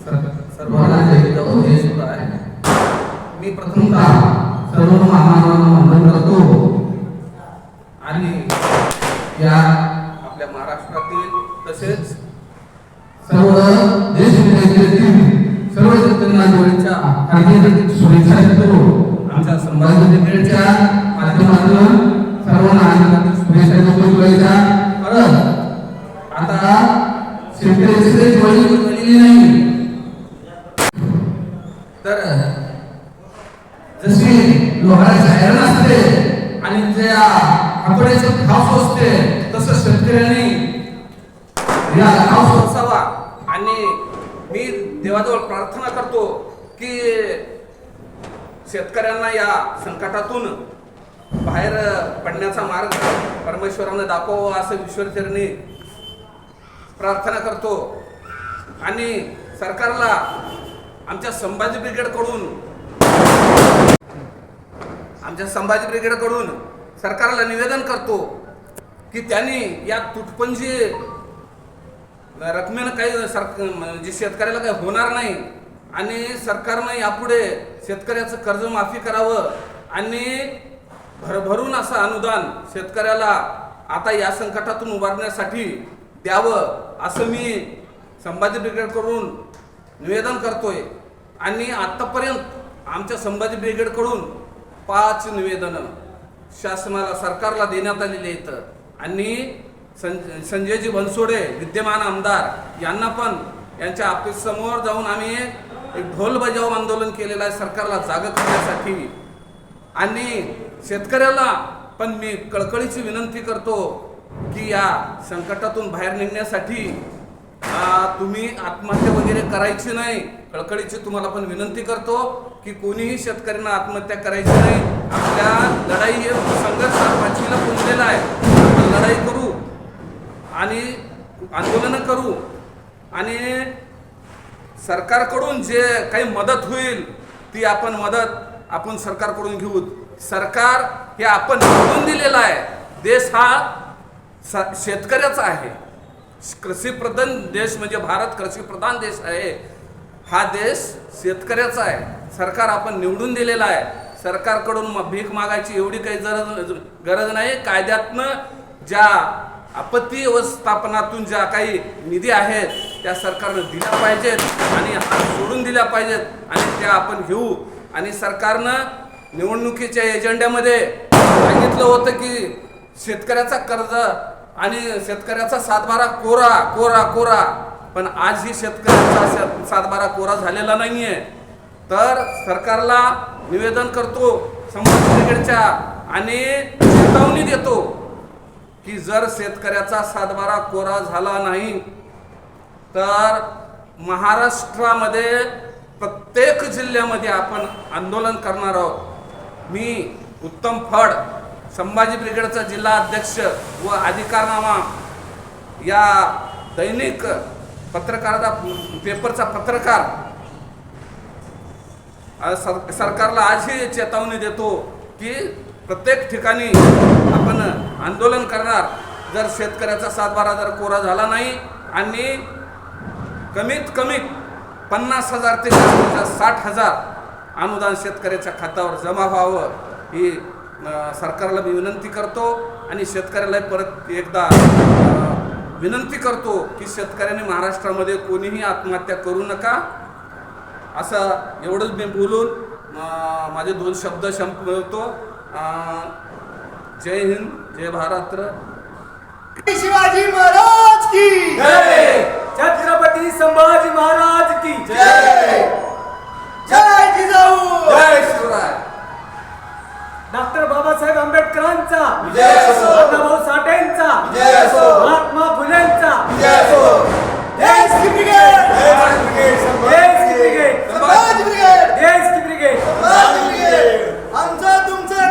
Sir- सर्वांना जय जवान जय शिवराय मी प्रथमतः सर्व महामानवांना वंदन करतो. आणि या आपल्या महाराष्ट्रातील तसेच सर्व देश विदेशातील सर्व शुभेच्छा देतो. आमच्या संभाजी माध्यमातून सर्वांना आनंदातील शुभेच्छा देतो. परत आता दिवाळी बनलेली नाही तर जशी लोहाराची आयरन असते आणि त्या कपड्याचं खास असते तसं शेतकऱ्यांनी या खास सोसावा आणि मी देवाजवळ प्रार्थना करतो की शेतकऱ्यांना या संकटातून बाहेर पडण्याचा मार्ग परमेश्वरानं दाखवावा असं ईश्वरचरणी प्रार्थना करतो. आणि सरकारला आमच्या संभाजी ब्रिगेडकडून आमच्या संभाजी ब्रिगेडकडून सरकारला निवेदन करतो की त्यांनी या तुटपंजी रकमेनं काही सर म्हणजे शेतकऱ्याला काही होणार नाही आणि सरकारनं यापुढे शेतकऱ्याचं कर्जमाफी करावं आणि भरभरून असं अनुदान शेतकऱ्याला आता या संकटातून उभारण्यासाठी द्यावं असं मी संभाजी ब्रिगेडकडून निवेदन करतोय. आणि आत्तापर्यंत आमच्या संभाजी ब्रिगेडकडून पाच निवेदनं शासनाला सरकारला देण्यात आलेली आहेत. आणि सं संजयजी बनसोडे विद्यमान आमदार यांना पण यांच्या ऑफिससमोर जाऊन आम्ही एक ढोल बजाव आंदोलन केलेलं आहे सरकारला जाग करण्यासाठी. आणि शेतकऱ्याला पण मी कळकळीची विनंती करतो की या संकटातून बाहेर निघण्यासाठी तुम्ही आत्महत्या वगैरे करायची नाही. कळकळीची तुम्हाला पण विनंती करतो की कोणीही शेतकऱ्यांना आत्महत्या करायची नाही. आपल्या लढाई हे संघर्ष पाचवीला पोचलेला आहे. आपण लढाई करू आणि आंदोलनं करू आणि सरकारकडून जे काही मदत होईल ती आपण मदत आपण सरकारकडून घेऊ. सरकार हे आपण निवडून दिलेलं आहे. देश हा स- शेतकऱ्याचा आहे. कृषीप्रधान देश म्हणजे भारत कृषीप्रधान देश आहे. हा देश शेतकऱ्याचा आहे. सरकार आपण निवडून दिलेला आहे. सरकारकडून मग भीक मागायची एवढी काही गरज गरज नाही. कायद्यातनं ज्या आपत्ती व्यवस्थापनातून ज्या काही निधी आहेत त्या सरकारनं दिल्या पाहिजेत आणि हात सोडून दिल्या पाहिजेत आणि त्या आपण घेऊ. आणि सरकारनं निवडणुकीच्या एजेंड्यामध्ये सांगितलं होतं की शेतकऱ्याचा कर्ज आणि शेतकऱ्याचा सातबारा कोरा कोरा कोरा. पण आजही शेतकऱ्याचा सातबारा कोरा झालेला नाही आहे तर सरकारला निवेदन करतो समाज आणि चेतावणी देतो की जर शेतकऱ्याचा सातबारा कोरा झाला नाही तर महाराष्ट्रामध्ये प्रत्येक जिल्ह्यामध्ये आपण आंदोलन करणार आहोत. मी उत्तम फड संभाजी ब्रिगेडचा जिल्हा अध्यक्ष व अधिकारनामा या दैनिक पत्रकाराचा पेपरचा पत्रकार सर सरकारला आजही चेतावणी देतो की प्रत्येक ठिकाणी आपण आंदोलन करणार. जर शेतकऱ्याचा सातबारा जर कोरा झाला नाही आणि कमीत कमी पन्नास हजार ते साठ हजार अनुदान शेतकऱ्याच्या खात्यावर जमा व्हावं ही सरकारला मी विनंती करतो आणि शेतकऱ्याला परत एकदा विनंती करतो की शेतकऱ्यांनी महाराष्ट्रामध्ये कोणीही आत्महत्या करू नका. असं एवढंच मी बोलून माझे दोन शब्द संपवतो. अं, जय हिंद जय महाराष्ट्र शिवाजी महाराज की जय! छत्रपती संभाजी महाराज की जय! जय जिजाऊ! जय शिवराय. डॉक्टर साठेंचा.